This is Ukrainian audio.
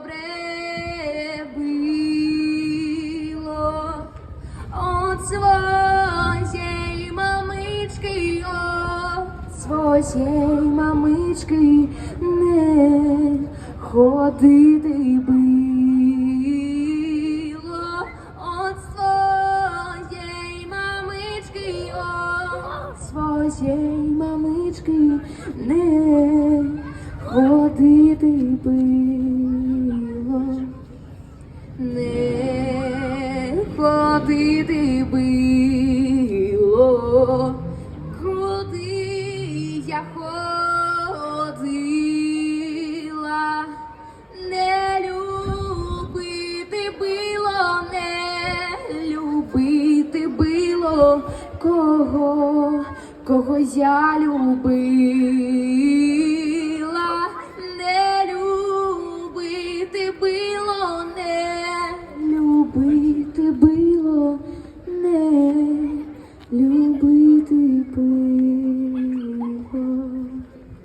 добре било, от своєї мамички, от своєї мамички не ходити било, от своєї мамички, своєї мамички не ходити било, ходити било, куди я ходила, не любити било, не любити било, кого, кого я любила.